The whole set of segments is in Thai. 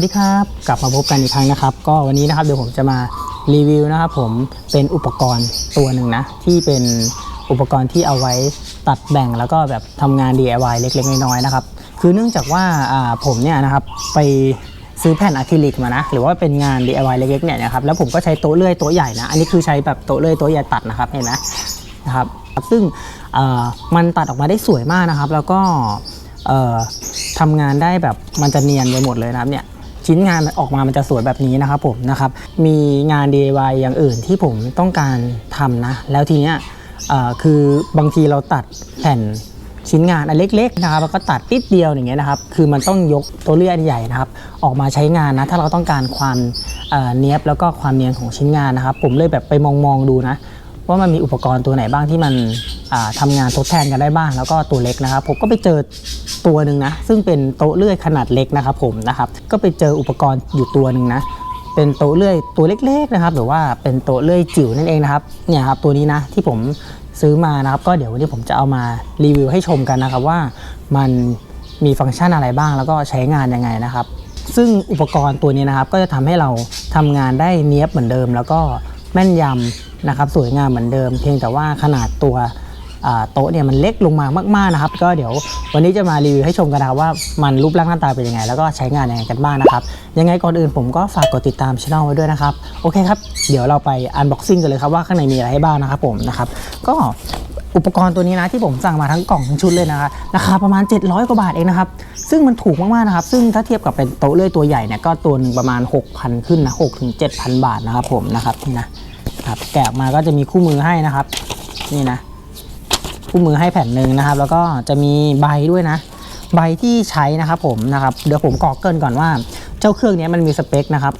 วัสดีครับกลับมาพบกันอีกครั้งนะครับ ก็วันนี้นะครับเดี๋ยวผมจะมารีวิวนะครับผมเป็นอุปกรณ์ตัวหนึ่งนะ ที่เป็นอุปกรณ์ที่เอาไว้ตัดแบ่งแล้วก็แบบทำงาน DIY เล็กๆน้อยๆนะครับ คือเนื่องจากว่าผมเนี่ยนะครับไปซื้อแผ่นอะคริลิกมานะ หรือว่าเป็นงาน DIY เล็กๆเนี่ยนะครับแล้วผมก็ใช้โต๊ะเลื่อยโต๊ะใหญ่นะ อันนี้คือใช้แบบโต๊ะเลื่อยโต๊ะใหญ่ตัดนะครับเห็นไหมนะครับซึ่งมันตัดออกมาได้สวยมากนะครับ แล้วก็ทำงานได้แบบมันจะเนียนไปหมดเลยนะครับเนี่ย ชิ้นงานออกมามันจะสวยแบบนี้นะครับผมนะครับมีงาน DIY อย่างอื่นที่ผมต้องการทำนะ แล้วทีเนี้ยคือบางทีเราตัดแผ่นชิ้นงานอันเล็กๆนะครับแล้วก็ตัดนิดเดียวอย่างเงี้ยนะครับ คือมันต้องยกตัวเลื่อยอันใหญ่นะครับ ออกมาใช้งานนะ ถ้าเราต้องการความเนี้ยบแล้วก็ความเนียนของชิ้นงานนะครับ ผมเลยแบบไปมองๆดูนะ ว่ามันมีอุปกรณ์ตัวไหนบ้างที่มันอ่าทำงานทดแทนกันได้บ้าง แล้วก็ตัวเล็กนะครับ ผมก็ไปเจอตัวหนึ่งนะ ซึ่งเป็นโต๊ะเลื่อยขนาดเล็กนะครับผมนะครับ ก็ไปเจออุปกรณ์อยู่ตัวหนึ่งนะเป็นโต๊ะเลื่อยตัวเล็กๆนะครับ หรือว่าเป็นโต๊ะเลื่อยจิ๋วนั่นเองนะครับเนี่ยครับตัวนี้นะที่ผมซื้อมานะครับก็เดี๋ยววันนี้ผมจะเอามารีวิวให้ชมกันนะครับว่ามันมีฟังก์ชันอะไรบ้างแล้วก็ใช้งานยังไงนะครับ ซึ่งอุปกรณ์ตัวนี้นะครับก็จะทำให้เราทำงานได้เนี้ยบเหมือนเดิม แล้วก็แม่นยำ นะครับสวยงามเหมือนเดิม เพียงแต่ว่าขนาดตัวโต๊ะเนี่ยมันเล็กลงมามากๆนะครับ ก็เดี๋ยววันนี้จะมารีวิวให้ชมกันนะว่ามันรูปร่างหน้าตาเป็นยังไง แล้วก็ใช้งานยังไงกันบ้างนะครับ ยังไงก่อนอื่นผมก็ฝากกดติดตามช่องไว้ด้วยนะครับ โอเคครับ เดี๋ยวเราไปอันบ็อกซิ่งกันเลยครับว่าข้างในมีอะไรให้บ้างนะครับผมนะครับ ก็อุปกรณ์ตัวนี้นะที่ผมสั่งมาทั้งกล่องทั้งชุดเลยนะครับราคาประมาณ 700 กว่าบาทเองนะครับ ซึ่งมันถูกมากๆนะครับ ซึ่งถ้าเทียบกับเป็นโต๊ะเลื่อยตัวใหญ่เนี่ยก็ตัวหนึ่งประมาณ 6,000 ขึ้นนะ6-7,000 บาทนะครับผมนะครับนี่นะ ครับ แกะออกมาก็จะมีคู่มือให้นะครับ นี่นะ คู่มือให้แผ่นหนึ่งนะครับ แล้วก็จะมีใบด้วยนะ ใบที่ใช้นะครับผมนะครับ เดี๋ยวผมกรอกเกินก่อนว่า เจ้าเครื่องนี้มันมีสเปคนะครับ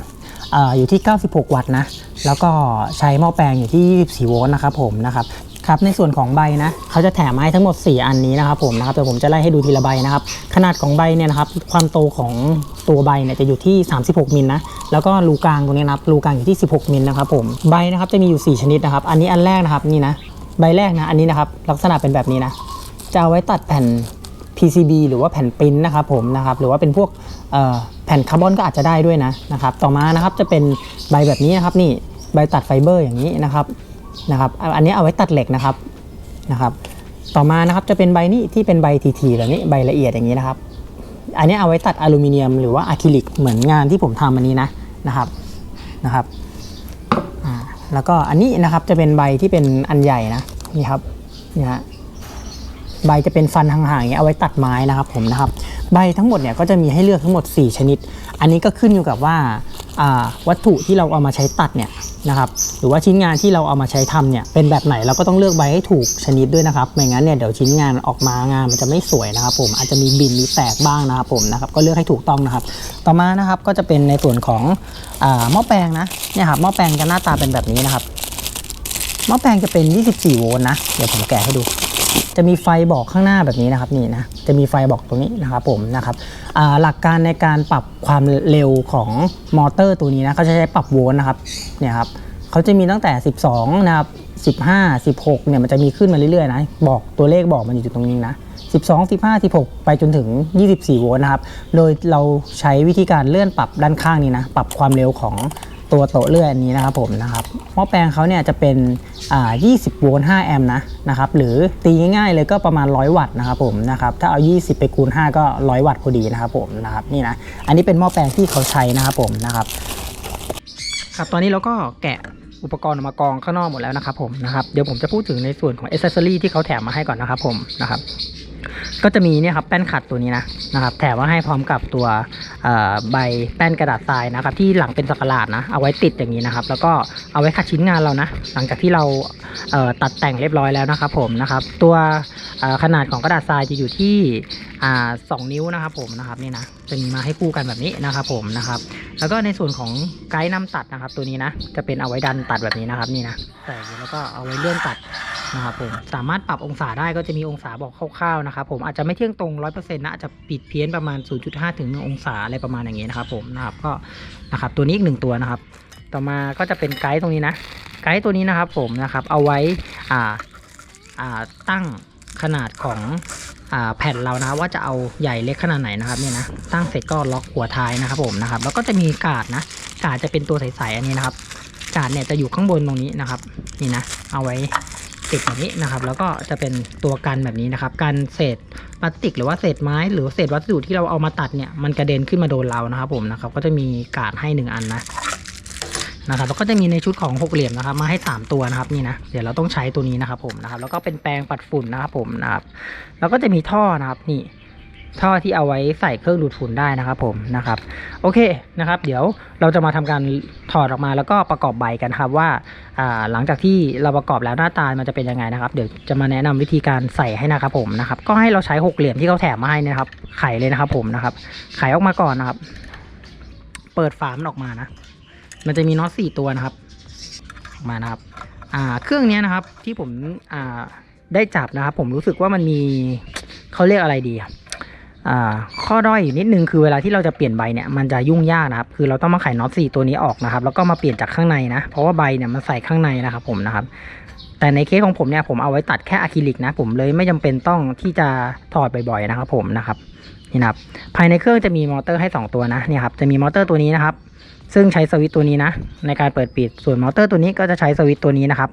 ออยู่ที่ 96 วัตต์นะ แล้วก็ใช้หม้อแปลงอยู่ที่ 24 โวลต์นะครับผมนะครับ ครับในส่วนของใบนะเขาจะแถมมาให้ทั้งหมด 4 อันนี้นะครับผมนะครับเดี๋ยวผมจะไล่ให้ดูทีละใบนะครับ ขนาดของใบเนี่ยนะครับความโตของตัวใบเนี่ยจะอยู่ที่ 36มิลนะแล้วก็รูกลางตรงนี้นะครับรูกลางอยู่ที่ 16มิลนะครับผมใบนะครับจะมีอยู่ 4 ชนิดนะครับ อันนี้อันแรกนะครับนี่นะใบแรกนะอันนี้นะครับลักษณะเป็นแบบนี้นะจะเอาไว้ตัดแผ่น PCB หรือว่าแผ่นปริ้นนะครับผมนะครับหรือว่าเป็นพวกแผ่นคาร์บอนก็อาจจะได้ด้วยนะนะครับต่อมานะครับจะเป็นใบแบบนี้นะครับนี่ใบตัดไฟเบอร์อย่างนี้นะครับ นะครับอันนี้เอาไว้ตัดเหล็กนะครับนะครับ ต่อมานะครับจะเป็นใบนี้ที่เป็นใบทีๆแบบนี้ใบละเอียดอย่างนี้นะครับ อันนี้เอาไว้ตัดอลูมิเนียมหรือว่าอะคริลิกเหมือนงานที่ผมทำอันนี้นะนะครับนะครับแล้วก็อันนี้นะครับจะเป็นใบที่เป็นอันใหญ่นะนี่ครับนี่ฮะใบจะเป็นฟันห่างๆอย่างเงี้ยเอาไว้ตัดไม้นะครับผมนะครับ ใบทั้งหมดเนี่ยก็จะมีให้เลือกทั้งหมด 4 ชนิด อันนี้ก็ขึ้นอยู่กับว่า วัตถุที่เราเอามาใช้ตัดเนี่ยนะครับหรือว่าชิ้นงานที่เราเอามาใช้ทำเนี่ยเป็นแบบไหนเราก็ต้องเลือกใบให้ถูกชนิดด้วยนะครับไม่งั้นเนี่ยเดี๋ยวชิ้นงานออกมางานมันจะไม่สวยนะครับ ผมอาจจะมีบินมีแตกบ้างนะครับผมนะครับก็เลือกให้ถูกต้องนะครับ ต่อมานะครับก็จะเป็นในส่วนของอหม้อแปลงนะเนี่ยครับหม้อแปลงจะหน้าตาเป็นแบบนี้นะครับหม้อแปลงจะเป็น 24 โวลต์นะเดี๋ยวผมแกะให้ดู จะมีไฟบอกข้างหน้าแบบนี้นะครับนี่นะจะมีไฟบอกตรงนี้นะครับผมนะครับหลักการในการปรับความเร็วของมอเตอร์ตัวนี้นะเขาจะใช้ปรับโวลต์นะครับเนี่ยครับเขาจะมีตั้งแต่ 12 นะครับ15 16 เนี่ยมันจะมีขึ้นมาเรื่อยๆนะบอกตัวเลขบอกมันอยู่ตรงนี้นะ 12 15 16 ไปจนถึง 24 โวลต์นะครับ โดยเราใช้วิธีการเลื่อนปรับด้านข้างนี้นะ ปรับความเร็วของ ตัวโต๊ะเลื่อยอันนี้นะครับผมนะครับหม้อแปลงเขาเนี่ยจะเป็นอ่า20 โวลต์ 5 แอมป์นะนะครับหรือตีง่ายๆเลยก็ประมาณ 100 วัตต์นะครับผมนะครับถ้าเอา 20 ไปคูณ 5 ก็ 100 วัตต์พอดีนะครับผมนะครับนี่นะอันนี้เป็นหม้อแปลงที่เขาใช้นะครับผมนะครับครับตอนนี้เราก็แกะอุปกรณ์ออกมากองข้างนอกหมดแล้วนะครับผมนะครับเดี๋ยวผมจะพูดถึงในส่วนของอ c เซสซอรีที่เขาแถมมาให้ก่อนนะครับผมนะครับ ก็จะมีเนี่ยครับแป้นขัดตัวนี้นะนะครับ แถมมาให้พร้อมกับตัวใบแป้นกระดาษทรายนะครับ ที่หลังเป็นสักหลาดนะเอาไว้ติดอย่างนี้นะครับ แล้วก็เอาไว้ขัดชิ้นงานเรานะ หลังจากที่เราเตัดแต่งเรียบร้อยแล้วนะครับผมนะครับ ตัวขนาดของกระดาษทรายจะอยู่ที่สองนิ้วนะครับผมนะครับนี่นะจะมีมาให้คู่กันแบบนี้นะครับผมนะครับ แล้วก็ในส่วนของไกด์นำตัดนะครับ ตัวนี้นะจะเป็นเอาไว้ดันตัดแบบนี้นะครับนี่นะแต่แล้วก็เอาไว้เลื่อนตัด นะครับผมสามารถปรับองศาได้ก็จะมีองศาบอกคร่าวๆนะครับผมอาจจะไม่เที่ยงตรง100%นะอาจจะปิดเพี้ยนประมาณ 0.5 ถึง1องศาอะไรประมาณอย่างนี้นะครับผมนะครับก็นะครับตัวนี้อีกหนึ่งตัวนะครับ ต่อมาก็จะเป็นไกด์ตรงนี้นะ ไกด์ตัวนี้นะครับผมนะครับเอาไว้อ่าอ่าตั้งขนาดของอ่าแผ่นเรานะว่าจะเอาใหญ่เล็กขนาดไหนนะครับเนี่ยนะตั้งเสร็จก็ล็อกหัวท้ายนะครับผมนะครับ แล้วก็จะมีกาดนะกาดจะเป็นตัวใสๆอันนี้นะครับกาดเนี่ยจะอยู่ข้างบนตรงนี้นะครับ นี่นะ เอาไว้ ติดแบบนี้นะครับ แล้วก็จะเป็นตัวกันแบบนี้นะครับ กันเศษพลาสติกหรือว่าเศษไม้ หรือเศษวัสดุที่เราเอามาตัดเนี่ยมันกระเด็นขึ้นมาโดนเรานะครับ ผมนะครับ ก็จะมีกาดให้หนึ่งอันนะนะครับแล้วก็จะมีในชุดของหกเหลี่ยมนะครับ มาให้ 3 ตัวนะครับนี่นะเดี๋ยวเราต้องใช้ตัวนี้นะครับผมนะครับ แล้วก็เป็นแปรงปัดฝุ่นนะครับผมนะครับ แล้วก็จะมีท่อนะครับนี่ ท่อที่เอาไว้ใส่เครื่องดูดฝุ่นได้นะครับผมนะครับ โอเคนะครับ เดี๋ยวเราจะมาทำการถอดออกมาแล้วก็ประกอบใบกันครับว่าหลังจากที่เราประกอบแล้วหน้าตามันจะเป็นยังไงนะครับ เดี๋ยวจะมาแนะนำวิธีการใส่ให้นะครับผมนะครับ ก็ให้เราใช้หกเหลี่ยมที่เขาแถมมาให้นะครับ ไขเลยนะครับผมนะครับ ไขออกมาก่อนนะครับ เปิดฝามันออกมานะ มันจะมีน็อตสี่ตัวนะครับออมานะครับเครื่องนี้นะครับที่ผมได้จับนะครับ ผมรู้สึกว่ามันมีเขาเรียกอะไรดีอะอ่า ข้อด้อยอยู่นิดนึงคือเวลาที่เราจะเปลี่ยนใบเนี่ยมันจะยุ่งยากนะครับ คือเราต้องมาไขน็อตสี่ตัวนี้ออกนะครับ แล้วก็มาเปลี่ยนจากข้างในนะ เพราะว่าใบเนี่ยมันใส่ข้างในนะครับผมนะครับ แต่ในเคสของผมเนี่ยผมเอาไว้ตัดแค่อะคริลิกนะ ผมเลยไม่จำเป็นต้องที่จะถอดบ่อยๆนะครับ ผมนะครับนี่นะครับ ภายในเครื่องจะมีมอเตอร์ให้ 2 ตัวนะเนี่ยครับจะมีมอเตอร์ตัวนี้นะครับ ซึ่งใช้สวิตตัวนี้นะ ในการเปิดปิดส่วนมอเตอร์ตัวนี้ก็จะใช้สวิตตัวนี้นะครับ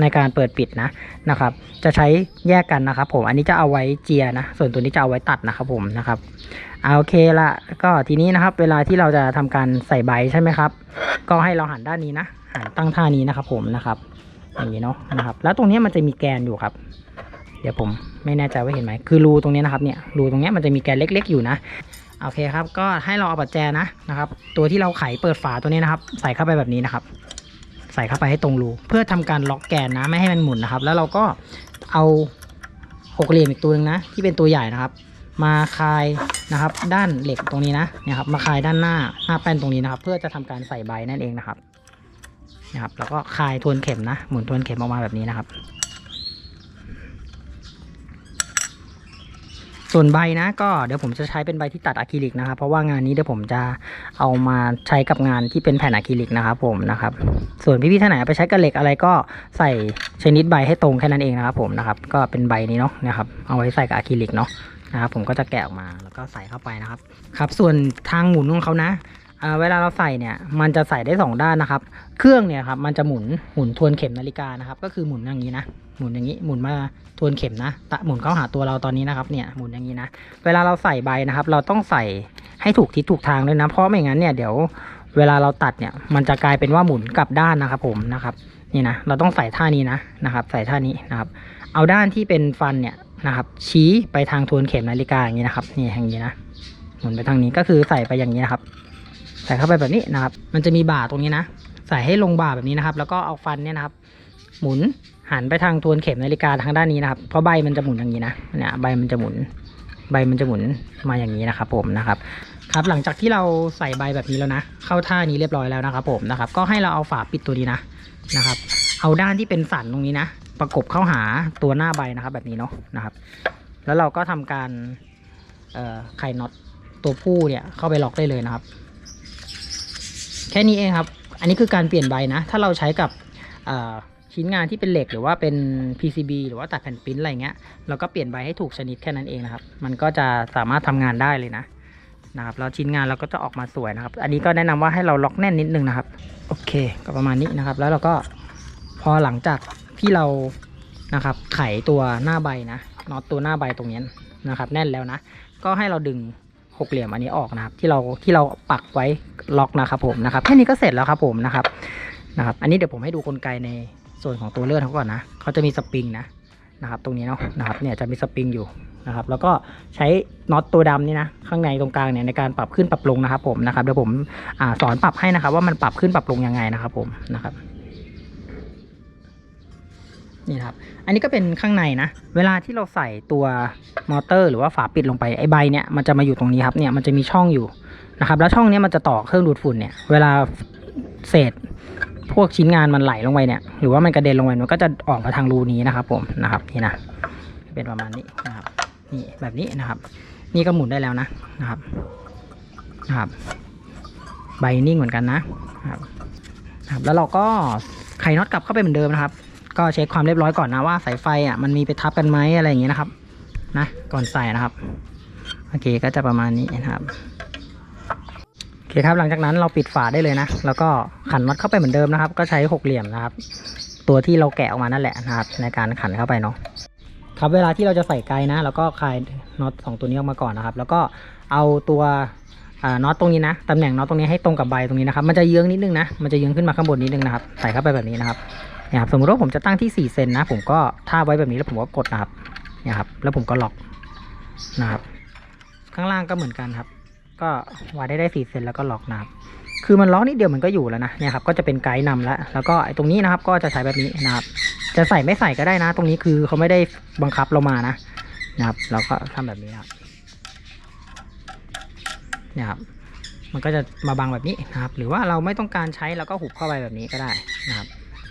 ในการเปิดปิดนะนะครับ จะใช้แยกกันนะครับ ผมอันนี้จะเอาไว้เจียนะ ส่วนตัวนี้จะเอาไว้ตัดนะครับผมนะครับเอาโอเคละก็ทีนี้นะครับ เวลาที่เราจะทำการใส่ใบใช่ไหมครับ ก็ให้เราหันด้านนี้นะหันตั้งท่านี้นะครับผมนะครับอย่างนี้เนาะนะครับ แล้วตรงนี้มันจะมีแกนอยู่ครับ เดี๋ยวผมไม่แน่ใจว่าเห็นไหมคือรูตรงนี้นะครับเนี่ยรูตรงนี้มันจะมีแกนเล็ก ๆ อยู่นะโอเคครับ ก็ให้เราเอาปัจแจนะนะครับ ตัวที่เราไขเปิดฝาตัวนี้นะครับ ใส่เข้าไปแบบนี้นะครับ ใส่เข้าไปให้ตรงรูเพื่อทำการล็อกแกนนะไม่ให้มันหมุนนะครับ แล้วเราก็เอาหกเหลี่ยมอีกตัวหนึงนะ ที่เป็นตัวใหญ่นะครับ มาคายนะครับ ด้านเหล็กตรงนี้นะเนี่ยครับมาคายด้านหน้าหน้าแป้นตรงนี้นะครับ เพื่อจะทำการใส่ใบนั่นเองนะครับนะครับ แล้วก็คายทวนเข็มนะ หมุนทวนเข็มออกมาแบบนี้นะครับ ส่วนใบนะก็เดี๋ยวผมจะใช้เป็นใบที่ตัดอะคริลิกนะครับเพราะว่างานนี้เดี๋ยวผมจะเอามาใช้กับงานที่เป็นแผ่นอะคริลิกนะครับผมนะครับส่วนพี่ๆท่านไหนไปใช้กับเหล็กอะไรก็ใส่ชนิดใบให้ตรงแค่นั้นเองนะครับผมนะครับก็เป็นใบนี้เนาะนะครับเอาไว้ใส่กับอะคริลิกเนาะนะครับผมก็จะแกะออกมาแล้วก็ใส่เข้าไปนะครับครับ ส่วนทางหมุนของเขานะ เวลาเราใส่เนี่ยมันจะใส่ได้สองด้านนะครับ เครื่องเนี่ยครับมันจะหมุนหมุนทวนเข็มนาฬิกานะครับ ก็คือหมุนอย่างนี้นะหมุนอย่างนี้หมุนมาทวนเข็มนะตะหมุนเข้าหาตัวเราตอนนี้นะครับเนี่ยหมุนอย่างนี้นะ เวลาเราใส่ใบนะครับ เราต้องใส่ให้ถูกทิศถูกทางด้วยนะ เพราะไม่งั้นเนี่ยเดี๋ยวเวลาเราตัดเนี่ยมันจะกลายเป็นว่าหมุนกลับด้านนะครับ ผมนะครับนี่นะเราต้องใส่ท่านี้นะนะครับ ใส่ท่านี้นะครับ เอาด้านที่เป็นฟันเนี่ยนะครับ ชี้ไปทางทวนเข็มนาฬิกาอย่างนี้นะครับนี่อย่างนี้นะหมุนไปทางนี้ก็คือใส่ไปอย่างนี้นะครับ ใส่เข้าไปแบบนี้นะครับ มันจะมีบ่าตรงนี้นะ ใส่ให้ลงบ่าแบบนี้นะครับ แล้วก็เอาฟันเนี่ยนะครับ หมุนหันไปทางทวนเข็มนาฬิกาทางด้านนี้นะครับ เพราะใบมันจะหมุนอย่างนี้นะ เนี่ยใบมันจะหมุน ใบมันจะหมุนมาอย่างนี้นะครับ ผมนะครับ ครับ หลังจากที่เราใส่ใบแบบนี้แล้วนะ เข้าท่านี้เรียบร้อยแล้วนะครับ ผมนะครับ ก็ให้เราเอาฝาปิดตัวนี้นะนะครับ เอาด้านที่เป็นสันตรงนี้นะ ประกบเข้าหาตัวหน้าใบนะครับ แบบนี้เนาะนะครับ แล้วเราก็ทำการเอ่อไขน็อตตัวผู้เนี่ยเข้าไปล็อกได้เลยนะครับ แค่นี้เองครับ อันนี้คือการเปลี่ยนใบนะ ถ้าเราใช้กับชิ้นงานที่เป็นเหล็กหรือว่าเป็น PCB หรือว่าตัดแผ่นปริ้นอะไรเงี้ยเราก็เปลี่ยนใบให้ถูกชนิดแค่นั้นเองนะครับ มันก็จะสามารถทำงานได้เลยนะนะครับแล้วชิ้นงานเราก็จะออกมาสวยนะครับ อันนี้ก็แนะนำว่าให้เราล็อกแน่นนิดนึงนะครับ โอเค ก็ประมาณนี้นะครับ แล้วเราก็พอหลังจากที่เรานะครับไขตัวหน้าใบนะน็อตตัวหน้าใบตรงนี้นะครับ แน่นแล้วนะ ก็ให้เราดึง หกเหลี่ยมอันนี้ออกนะครับ ที่เราที่เราปักไว้ล็อกนะครับผมนะครับแค่นี้ก็เสร็จแล้วครับผมนะครับนะครับ อันนี้เดี๋ยวผมให้ดูกลไกในส่วนของตัวเลื่อนเขาก่อนนะเขาจะมีสปริงนะนะครับ ตรงนี้เนาะนะครับเนี่ยจะมีสปริงอยู่นะครับ แล้วก็ใช้น็อตตัวดำนี่นะข้างในตรงกลางเนี่ยในการปรับขึ้นปรับลงนะครับผมนะครับเดี๋ยวผมอสอนปรับให้นะครับ ว่ามันปรับขึ้นปรับลงยังไงนะครับผมนะครับ นี่ครับ อันนี้ก็เป็นข้างในนะ เวลาที่เราใส่ตัวมอเตอร์ หรือว่าฝาปิดลงไปไอ้ใบเนี่ยมันจะมาอยู่ตรงนี้ครับเนี่ยมันจะมีช่องอยู่นะครับแล้วช่องนี้มันจะต่อเครื่องดูดฝุ่นเนี่ยเวลาเศษพวกชิ้นงานมันไหลลงไปเนี่ยหรือว่ามันกระเด็นลงไปมันก็จะออกมาทางรูนี้นะครับ ผมนะครับนี่นะเป็นประมาณนี้นะครับนี่แบบนี้นะครับ นี่ก็หมุนได้แล้วนะนะครับนะครับ ใบนิ่งเหมือนกันนะครับนะครับแล้วเราก็ไขน็อตกลับเข้าไปเหมือนเดิมนะครับ ก็เช็คความเรียบร้อยก่อนนะว่าสายไฟอะมันมีไปทับกันไหมอะไรอย่างเงี้ยนะครับ นะก่อนใส่นะครับโอเคก็จะประมาณนี้นะครับโอเคครับหลังจากนั้นเราปิดฝาได้เลยนะ แล้วก็ขันน็อตเข้าไปเหมือนเดิมนะครับ ก็ใช้หกเหลี่ยมนะครับ ตัวที่เราแกะออกมานั่นแหละนะครับ ในการขันเข้าไปเนาะครับเวลาที่เราจะใส่ไกด์นะแล้วก็คลายน็อตสองตัวนี้ออกมาก่อนนะครับ แล้วก็เอาตัวน็อตตรงนี้นะตำแหน่งน็อตตรงนี้ให้ตรงกับใบตรงนี้นะครับ มันจะเยื้องนิดนึงนะ มันจะเยื้องขึ้นมาข้างบนนิดนึงนะครับ ใส่เข้าไปแบบนี้นะครับ นี่ยครับสมมติว่าผมจะตั้งที่4เซนนะ ผมก็ท่าไว้แบบนี้แล้วผมก็กดนะครับเนี่ยครับ แล้วผมก็ล็อกนะครับ ข้างล่างก็เหมือนกันครับ ก็วางได้ได้4เซนแล้วก็ล็อกนะครับคือมันล็อกนิดเดียวมันก็อยู่แล้วนะเนี่ยครับก็จะเป็นไกด์นำแล้วแล้วก็ไอ้ตรงนี้นะครับก็จะใช้แบบนี้นะครับ จะใส่ไม่ใส่ก็ได้นะ ตรงนี้คือเขาไม่ได้บังคับเรามานะนะครับเราก็ทำแบบนี้นะครับเนี่ยครับมันก็จะมาบังแบบนี้นะครับ หรือว่าเราไม่ต้องการใช้เราก็หุบเข้าไปแบบนี้ก็ได้นะครับ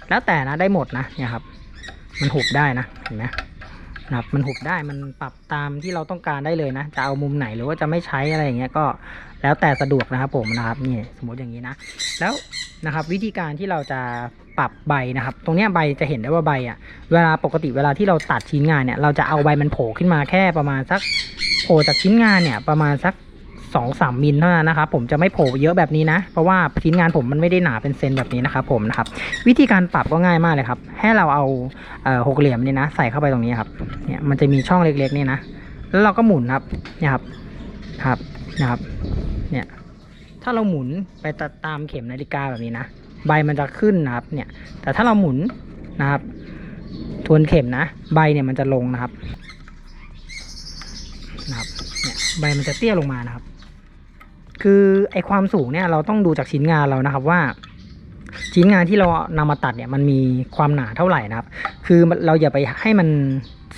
แล้วแต่นะได้หมดนะเนี่ยครับ มันหุบได้นะเห็นไหมนะครับมันหุบได้มันปรับตามที่เราต้องการได้เลยนะ จะเอามุมไหนหรือว่าจะไม่ใช้อะไรอย่างเงี้ยก็แล้วแต่สะดวกนะครับผมนะครับนี่สมมติอย่างนี้นะ แล้วนะครับวิธีการที่เราจะปรับใบนะครับ ตรงเนี้ยใบจะเห็นได้ว่าใบอะเวลาปกติเวลาที่เราตัดชิ้นงานเนี่ยเราจะเอาใบมันโผล่ขึ้นมาแค่ประมาณสักโผล่จากชิ้นงานเนี่ยประมาณสัก สองสามมิลเท่านั้นนะครับผมจะไม่โผล่เยอะแบบนี้นะ เพราะว่าชิ้นงานผมมันไม่ได้หนาเป็นเซนแบบนี้นะครับผมนะครับวิธีการปรับก็ง่ายมากเลยครับ ให้เราเอาหกเหลี่ยมนี่นะ ใส่เข้าไปตรงนี้ครับเนี่ยมันจะมีช่องเล็กๆนี่นะแล้วเราก็หมุนครับเนี่ยครับครับนะครับเนี่ยถ้าเราหมุนไปตามเข็มนาฬิกาแบบนี้นะใบมันจะขึ้นนะครับเนี่ยแต่ถ้าเราหมุนนะครับ ทวนเข็มนะ ใบเนี่ยมันจะลงนะครับนะครับเนี่ยใบมันจะเตี้ยลงมานะครับ คือไอความสูงเนี่ยเราต้องดูจากชิ้นงานเรานะครับว่า ชิ้นงานที่เรานำมาตัดเนี่ยมันมีความหนาเท่าไหร่นะครับ คือเราอย่าไปให้มัน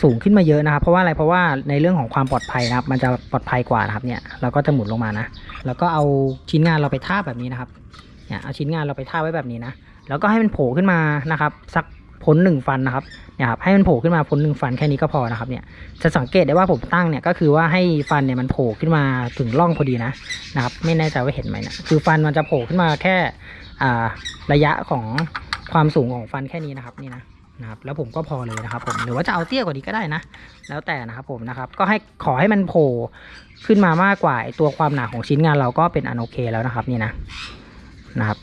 สูงขึ้นมาเยอะนะครับ เพราะว่าอะไรเพราะว่าในเรื่องของความปลอดภัยนะครับ มันจะปลอดภัยกว่านะครับเนี่ยเราก็จะหมุนลงมานะ แล้วก็เอาชิ้นงานเราไปทาบแบบนี้นะครับเนี่ยเอาชิ้นงานเราไปทาบไว้แบบนี้นะแล้วก็ให้มันโผล่ขึ้นมานะครับ สัก พ้นหนึ่งฟันนะครับเนี่ยครับให้มันโผล่ขึ้นมาพ้นหนึ่งฟันแค่นี้ก็พอนะครับเนี่ยจะสังเกตได้ว่าผมตั้งเนี่ยก็คือว่าให้ฟันเนี่ยมันโผล่ขึ้นมาถึงร่องพอดีนะนะครับไม่แน่ใจว่าเห็นไหมนะคือฟันมันจะโผล่ขึ้นมาแค่อ่าระยะของความสูงของฟันแค่นี้นะครับนี่นะนะครับแล้วผมก็พอเลยนะครับผมหรือว่าจะเอาเตี้ยกว่านี้ก็ได้นะ แล้วแต่นะครับผมนะครับก็ให้ขอให้มันโผล่ขึ้นมามากกว่าตัวความหนาของชิ้นงานเราก็เป็นอันโอเคแล้วนะครับนี่นะนะครับ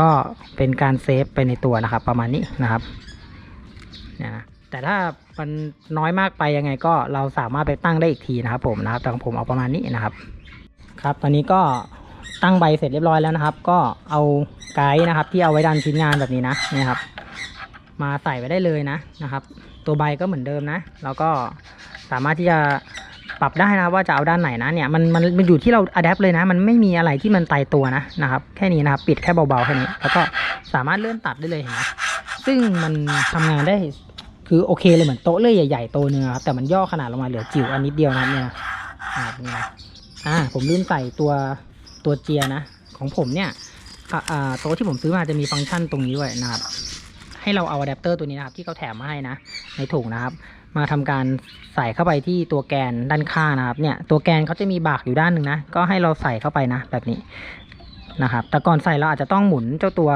ก็เป็นการเซฟไปในตัวนะครับ ประมาณนี้นะครับเนี่ยนะแต่ถ้ามันน้อยมากไปยังไงก็เราสามารถไปตั้งได้อีกทีนะครับ ผมนะครับแต่ของผมเอาประมาณนี้นะครับ ครับ ตอนนี้ก็ตั้งใบเสร็จเรียบร้อยแล้วนะครับ ก็เอาไกด์นะครับ ที่เอาไว้ดันชิ้นงานแบบนี้นะนี่ครับ มาใส่ไว้ได้เลยนะนะครับ ตัวใบก็เหมือนเดิมนะ แล้วก็สามารถที่จะ ปรับได้นะว่าจะเอาด้านไหนนะเนี่ยมันมันมันอยู่ที่เราอัดแอปเลยนะ มันไม่มีอะไรที่มันตายตัวนะนะครับแค่นี้นะครับปิดแค่เบาๆแค่นี้แล้วก็สามารถเลื่อนตัดได้เลยเห็นไหมซึ่งมันทำงานได้คือโอเคเลยเหมือนโต๊ะเลื่อยใหญ่ๆโตเนื้อครับแต่มันย่อขนาดลงมาเหลือจิ๋วอันนิดเดียวนะครับเนี่ยนะอ่านี่นะอ่าผมลืมใส่ตัวตัวเจียนะ ของผมเนี่ยอ่าอ่าโต๊ะที่ผมซื้อมาจะมีฟังก์ชันตรงนี้ด้วยนะครับให้เราเอาอะแดปเตอร์ตัวนี้นะครับที่เขาแถมมาให้นะในถุงนะครับ มาทำการใส่เข้าไปที่ตัวแกนด้านข้างนะครับเนี่ยตัวแกนเขาจะมีบากอยู่ด้านหนึ่งนะก็ให้เราใส่เข้าไปนะแบบนี้นะครับ แต่ก่อนใส่เราอาจจะต้องหมุนเจ้าตัว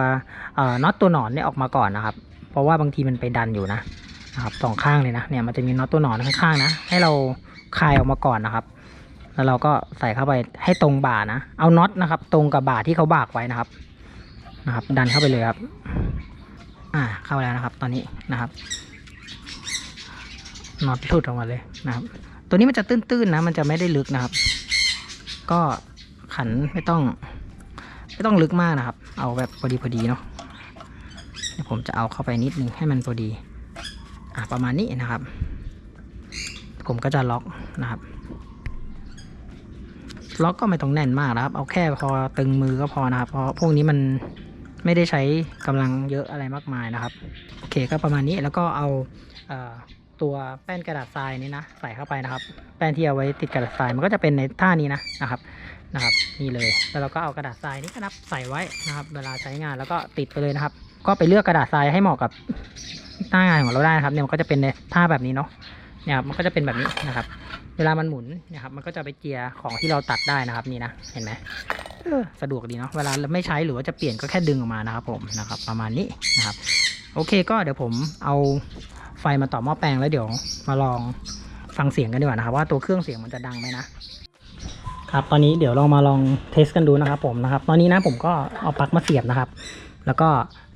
น็อตตัวหนอนเนี่ยออกมาก่อนนะครับ เพราะว่าบางทีมันไปดันอยู่นะนะครับสองข้างเลยนะเนี่ยมันจะมีน็อตตัวหนอนข้างๆนะให้เราคลายออกมาก่อนนะครับ แล้วเราก็ใส่เข้าไปให้ตรงบ่านะ เอาน็อตนะครับ ตรงกับบ่าที่เขาบากไว้นะครับนะครับ ดันเข้าไปเลยครับ อ่าเข้าแล้วนะครับ ตอนนี้นะครับ น็อตหลุดออกมาเลยนะครับ ตัวนี้มันจะตื้นๆนะ มันจะไม่ได้ลึกนะครับ ก็ขันไม่ต้อง ไม่ต้องลึกมากนะครับ เอาแบบพอดีพอดีเนาะผมจะเอาเข้าไปนิดนึงให้มันพอดี อะประมาณนี้นะครับ ผมก็จะล็อกนะครับ ล็อกก็ไม่ต้องแน่นมากนะครับ เอาแค่พอตึงมือก็พอนะครับ เพราะพวกนี้มันไม่ได้ใช้กำลังเยอะอะไรมากมายนะครับ โอเคก็ประมาณนี้แล้วก็เอาเอ่อ ตัวแป้นกระดาษทรายนี่นะใส่เข้าไปนะครับ แป้นที่เอาไว้ติดกระดาษทรายมันก็จะเป็นในท่านี้นะนะครับนะครับนี่เลยแล้วเราก็เอากระดาษทรายนี่นะครับใส่ไว้นะครับ เวลาใช้งานแล้วก็ติดไปเลยนะครับ ก็ไปเลือกกระดาษทรายให้เหมาะกับหน้างานของเราได้นะครับเนี่ยมันก็จะเป็นในท่าแบบนี้เนาะเนี่ยครับมันก็จะเป็นแบบนี้นะครับ เวลามันหมุนนะครับมันก็จะไปเจียของที่เราตัดได้นะครับนี่นะเห็นไหมสะดวกดีเนาะเวลาไม่ใช้หรือว่าจะเปลี่ยนก็แค่ดึงออกมานะครับผมนะครับ ประมาณนี้นะครับ โอเคก็เดี๋ยวผมเอา ไฟมาต่อหม้อแปลงแล้วเดี๋ยวมาลองฟังเสียงกันดีกว่านะครับ ว่าตัวเครื่องเสียงมันจะดังไหมนะครับตอนนี้เดี๋ยวเรามาลองเทสกันดูนะครับผมนะครับ ตอนนี้นะผมก็เอาปลั๊กมาเสียบนะครับ แล้วก็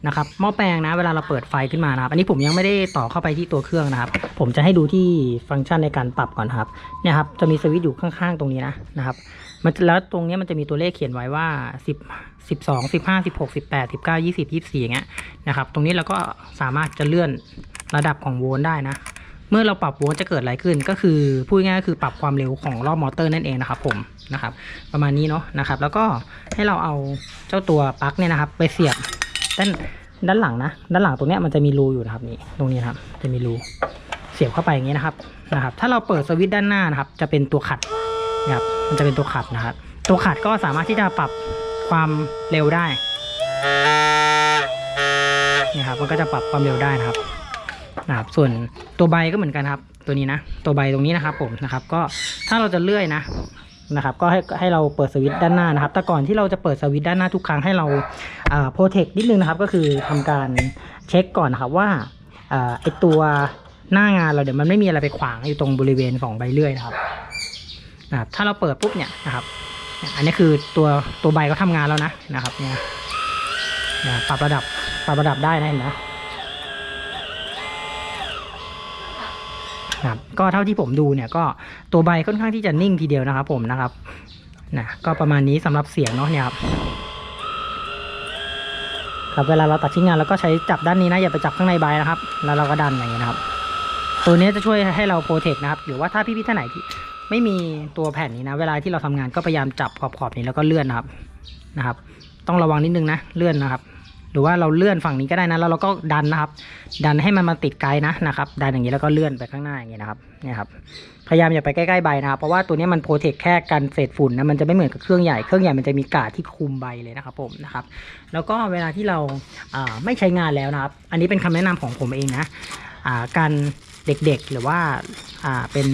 นะครับหม้อแปลงนะเวลาเราเปิดไฟขึ้นมานะครับ อันนี้ผมยังไม่ได้ต่อเข้าไปที่ตัวเครื่องนะครับ ผมจะให้ดูที่ฟังก์ชันในการปรับก่อนครับเนี่ยครับจะมีสวิตช์อยู่ข้างๆตรงนี้นะนะครับ มันแล้วตรงนี้มันจะมีตัวเลขเขียนไว้ว่า10 12 15 16 18 19 20 24อย่างเงี้ยนะครับ ตรงนี้เราก็สามารถจะเลื่อนระดับของโวลต์ได้นะ เมื่อเราปรับโวลต์จะเกิดอะไรขึ้น ก็คือพูดง่ายๆก็คือปรับความเร็วของรอบมอเตอร์นั่นเองนะครับผมนะครับ ประมาณนี้เนาะนะครับ แล้วก็ให้เราเอาเจ้าตัวปลั๊กเนี่ยนะครับ ไปเสียบด้านด้านหลังนะ ด้านหลังตรงเนี้ยมันจะมีรูอยู่นะครับนี่ตรงนี้ครับจะมีรูเสียบเข้าไปอย่างนี้นะครับนะครับ ถ้าเราเปิดสวิตช์ด้านหน้านะครับ จะเป็นตัวขัดนะครับมันจะเป็นตัวขัดนะครับ ตัวขัดก็สามารถที่จะปรับ ความเร็วได้นี่ครับมันก็จะปรับความเร็วได้นะครับนะครับ ส่วนตัวใบก็เหมือนกันครับ ตัวนี้นะ ตัวใบตรงนี้นะครับ ผมนะครับ ก็ถ้าเราจะเลื่อยนะนะครับ ก็ให้ให้เราเปิดสวิตช์ด้านหน้านะครับ แต่ก่อนที่เราจะเปิดสวิตช์ด้านหน้าทุกครั้งให้เราโปรเทคนิดนึงนะครับ ก็คือทำการเช็คก่อนนะครับว่าอ่าไอตัวหน้างานเราเดี๋ยวมันไม่มีอะไรไปขวางอยู่ตรงบริเวณของใบเลื่อยนะครับนะครับ ถ้าเราเปิดปุ๊บเนี่ยนะครับ อันนี้คือตัวตัวใบก็ทำงานแล้วนะนะครับเนี่ยปรับระดับปรับระดับได้นะเห็นไหมนะครับก็เท่าที่ผมดูเนี่ยก็ตัวใบค่อนข้างที่จะนิ่งทีเดียวนะครับ ผมนะครับนะก็ประมาณนี้สำหรับเสียงเนาะเนี่ยครับครับเวลาเราตัดชิ้นงานเราก็ใช้จับด้านนี้นะอย่าไปจับข้างในใบนะครับ แล้วเราก็ดันอย่างนี้นะครับ ตัวนี้จะช่วยให้เราโปรเทคนะครับ หรือว่าถ้าพี่ๆท่านไหนที่ ไม่มีตัวแผ่นนี้นะ เวลาที่เราทำงานก็พยายามจับขอบๆนี้แล้วก็เลื่อนนะครับนะครับ ต้องระวังนิดนึงนะเลื่อนนะครับ หรือว่าเราเลื่อนฝั่งนี้ก็ได้นะแล้วเราก็ดันนะครับ ดันให้มันมาติดไกด์นะนะครับ ดันอย่างนี้แล้วก็เลื่อนไปข้างหน้าอย่างนี้นะครับเนี่ยครับพยายามอย่าไปใกล้ๆใบนะครับ เพราะว่าตัวนี้มันโปรเทคแค่กันเศษฝุ่นนะมันจะไม่เหมือนกับเครื่องใหญ่เครื่องใหญ่มันจะมีกาดที่คุมใบเลยนะครับผมนะครับ แล้วก็เวลาที่เราอ่าไม่ใช้งานแล้วนะครับ อันนี้เป็นคำแนะนำของผมเองนะอ่าการเด็กๆหรือว่าเป็น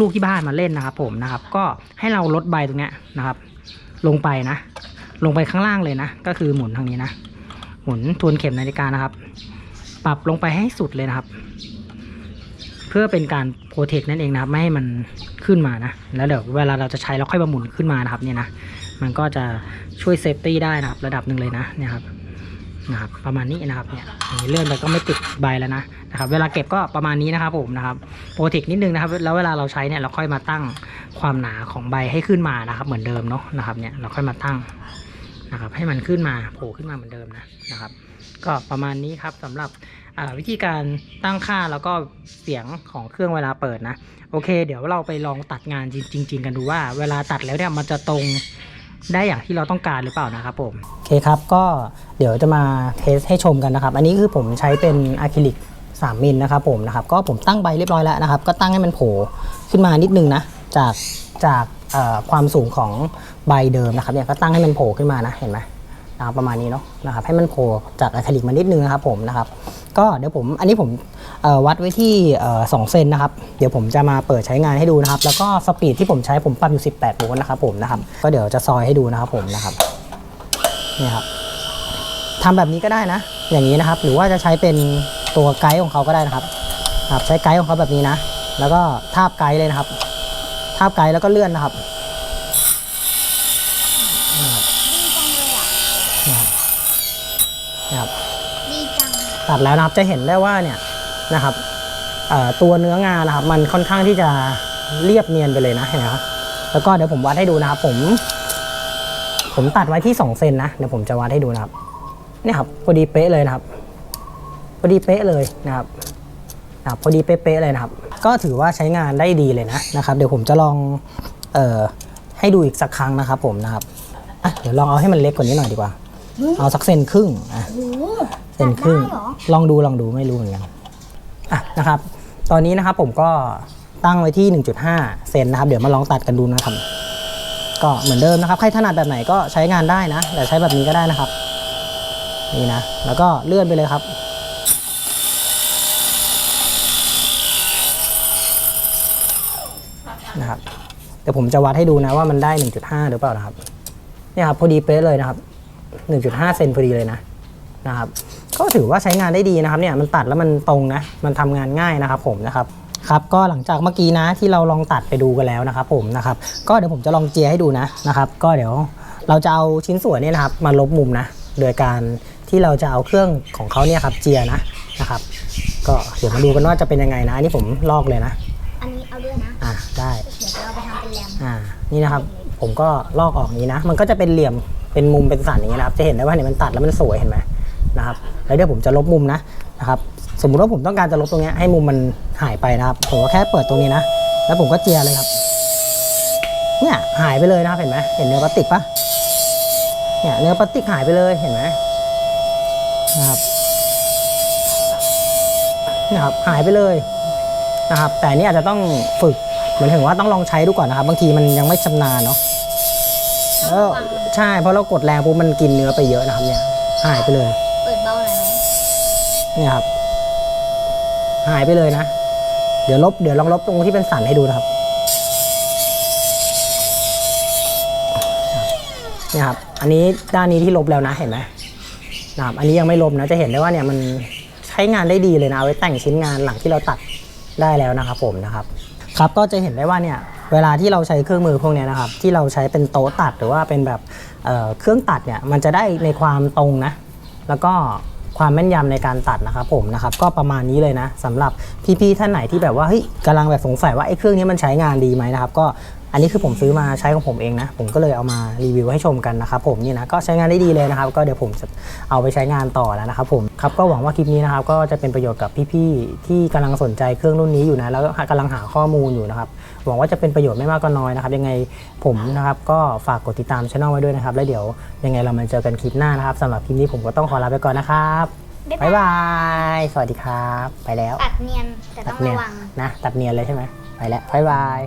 ลูกๆที่บ้านมาเล่นนะครับผมนะครับ ก็ให้เราลดใบตรงเนี้ยนะครับ ลงไปนะ ลงไปข้างล่างเลยนะ ก็คือหมุนทางนี้นะ หมุนทวนเข็มนาฬิกานะครับ ปรับลงไปให้สุดเลยนะครับ เพื่อเป็นการโปรเทคนั่นเองนะครับ ไม่ให้มันขึ้นมานะ แล้วเดี๋ยวเวลาเราจะใช้เราค่อยมาหมุนขึ้นมานะครับเนี่ยนะ มันก็จะช่วยเซฟตี้ได้นะครับ ระดับหนึ่งเลยนะเนี่ยครับนะครับประมาณนี้นะครับเนี่ยเลื่อนไปก็ไม่ติดใบแล้วนะ นะครับเวลาเก็บก็ประมาณนี้นะครับผมนะครับโปรเทคนิดนึงนะครับ แล้วเวลาเราใช้เนี่ยเราค่อยมาตั้งความหนาของใบให้ขึ้นมานะครับ เหมือนเดิมเนาะนะครับเนี่ยเราค่อยมาตั้งนะครับ ให้มันขึ้นมาโผล่ขึ้นมาเหมือนเดิมนะนะครับ ก็ประมาณนี้ครับสำหรับวิธีการตั้งค่าแล้วก็เสียงของเครื่องเวลาเปิดนะโอเค เดี๋ยวเราไปลองตัดงานจริง ๆ กันดูว่า เวลาตัดแล้วเนี่ยมันจะตรงได้อย่างที่เราต้องการหรือเปล่านะครับผมโอเคครับก็เดี๋ยวจะมาเทสให้ชมกันนะครับ อันนี้คือผมใช้เป็นอะคริลิก 3มิลนะครับผมนะครับก็ผมตั้งใบเรียบร้อยแล้วนะครับ ก็ตั้งให้มันโผล่ขึ้นมานิดนึงนะจากจากความสูงของใบเดิมนะครับเนี่ยก็ตั้งให้มันโผล่ขึ้นมานะเห็นไหมนะครับประมาณนี้เนาะนะครับให้มันโผล่จากอะคริลิกมานิดนึงนะครับผมนะครับก็เดี๋ยวผมอันนี้ผมวัดไว้ที่เอ่อ2เซนนะครับเดี๋ยวผมจะมาเปิดใช้งานให้ดูนะครับ แล้วก็สปีดที่ผมใช้ผมปรับอยู่ 18โวลต์นะครับผมนะครับก็เดี๋ยวจะซอยให้ดูนะครับผมนะครับนี่ครับทำแบบนี้ก็ได้นะ อย่างนี้นะครับ หรือว่าจะใช้เป็น ตัวไกด์ของเขาก็ได้นะครับครับ ใช้ไกด์ของเขาแบบนี้นะ แล้วก็ทาบไกด์เลยนะครับ ทาบไกด์แล้วก็เลื่อนนะครับนะครับดีจังตัดแล้วนะครับจะเห็นได้ว่าเนี่ยนะครับตัวเนื้องานนะครับ มันค่อนข้างที่จะเรียบเนียนไปเลยนะเห็นไหมครับแล้วก็เดี๋ยวผมวัดให้ดูนะครับ ผม ผมตัดไว้ที่2เซนนะเดี๋ยวผมจะวัดให้ดูนะครับเนี่ยครับพอดีเป๊ะเลยนะครับ อดีเป๊ะเลยนะครับนะครับพอดีเป๊ะๆเลยนะครับ ก็ถือว่าใช้งานได้ดีเลยนะนะครับ เดี๋ยวผมจะลองเอ่อให้ดูอีกสักครั้งนะครับ ผมนะครับอะเดี๋ยวลองเอาให้มันเล็กกว่านี้หน่อยดีกว่า เอาสักเซนครึ่งอะโอ้โหเซนครึ่งตัดได้เหรอลองดูลองดูไม่รู้เหมือนกันอะนะครับ ตอนนี้นะครับผมก็ตั้งไว้ที่ 1.5 เซนนะครับ เดี๋ยวมาลองตัดกันดูนะครับ ก็เหมือนเดิมนะครับ ใครถนัดแบบไหนก็ใช้งานได้นะแต่ใช้แบบนี้ก็ได้นะครับ นี่นะ แล้วก็เลื่อนไปเลยครับนะครับ เดี๋ยวผมจะวัดให้ดูนะว่ามันได้ 1.5 หรือเปล่านะครับ เนี่ยครับพอดีเป๊ะเลยนะครับ 1.5 เซนพอดีเลยนะนะครับ ก็ถือว่าใช้งานได้ดีนะครับ เนี่ยมันตัดแล้วมันตรงนะ มันทำงานง่ายนะครับ ผมนะครับครับก็หลังจากเมื่อกี้นะที่เราลองตัดไปดูกันแล้วนะครับ ผมนะครับ ก็เดี๋ยวผมจะลองเจียให้ดูนะนะครับ ก็เดี๋ยวเราจะเอาชิ้นส่วนเนี่ยนะครับ มาลบมุมนะ โดยการที่เราจะเอาเครื่องของเขาเนี่ยครับเจียนะนะครับ ก็เดี๋ยวมาดูกันว่าจะเป็นยังไงนะอันนี่ผมลอกเลยนะ อันนี้เอาด้วยนะอ่าได้ นี่นะครับ ผมก็ลอกออกนี้นะ มันก็จะเป็นเหลี่ยมเป็นมุมเป็นสันอย่างนี้นะครับจะเห็นได้ว่าเนี่ยมันตัดแล้วมันสวยเห็นไหมนะครับแล้วเดี๋ยวผมจะลบมุมนะนะครับสมมุติว่าผมต้องการจะลบตรงนี้ให้มุมมันหายไปนะครับผมก็แค่เปิดตรงนี้นะ แล้วผมก็เจียเลยครับเนี่ยหายไปเลยนะครับเห็นไหมเห็นเนื้อพลาสติกปะเนี่ยเนื้อพลาสติกหายไปเลยเห็นไหมนะครับนี่ครับหายไปเลยนะครับ แต่นี่อาจจะต้องฝึก เหมือนถึงว่าต้องลองใช้ดูก่อนนะครับ บางทีมันยังไม่ชำนาญเนาะแล้วใช่เพราะเรากดแรงปุ๊บมันกินเนื้อไปเยอะนะครับเนี่ยหายไปเลย เปิดเบาหน่อยไหมเนี่ยครับ หายไปเลยนะ เดี๋ยวลบเดี๋ยวลองลบตรงที่เป็นสันให้ดูนะครับเนี่ยครับ อันนี้ด้านนี้ที่ลบแล้วนะเห็นไหมนะครับอันนี้ยังไม่ลบนะจะเห็นได้ว่าเนี่ยมันใช้งานได้ดีเลยนะเอาไว้แต่งชิ้นงานหลังที่เราตัดได้แล้วนะครับผมนะครับ ครับก็จะเห็นได้ว่าเนี่ยเวลาที่เราใช้เครื่องมือพวกเนี้ยนะครับที่เราใช้เป็นโต๊ะตัดหรือว่าเป็นแบบเเครื่องตัดเนี่ยมันจะได้ในความตรงนะแล้วก็ความแม่นยำในการตัดนะครับผมนะครับก็ประมาณนี้เลยนะสำหรับพี่ๆท่านไหนที่แบบว่าเฮ้ยกำลังแบบสงสัยว่าไอ้เครื่องนี้มันใช้งานดีไหมนะครับ ก็ อันนี้คือผมซื้อมาใช้ของผมเองนะ ผมก็เลยเอามารีวิวให้ชมกันนะครับผมนี่นะก็ใช้งานได้ดีเลยนะครับ ก็เดี๋ยวผมจะเอาไปใช้งานต่อแล้วนะครับผมครับก็หวังว่าคลิปนี้นะครับก็จะเป็นประโยชน์กับพี่ๆที่กำลังสนใจเครื่องรุ่นนี้อยู่นะแล้วก็กำลังหาข้อมูลอยู่นะครับหวังว่าจะเป็นประโยชน์ไม่มากก็น้อยนะครับ ยังไงผมนะครับก็ฝากกดติดตามช่องไว้ด้วยนะครับแล้วเดี๋ยวยังไงเรามาเจอกันคลิปหน้านะครับสำหรับคลิปนี้ผมก็ต้องขอลาไปก่อนนะครับบ๊ายบ๊ายบายบาย สวัสดีครับ ไปแล้ว ตัดเนียน แต่ต้องเนียระนวัง นะ ตัดเนียนเลยใช่ไหม ไปแล้ว บ๊ายบาย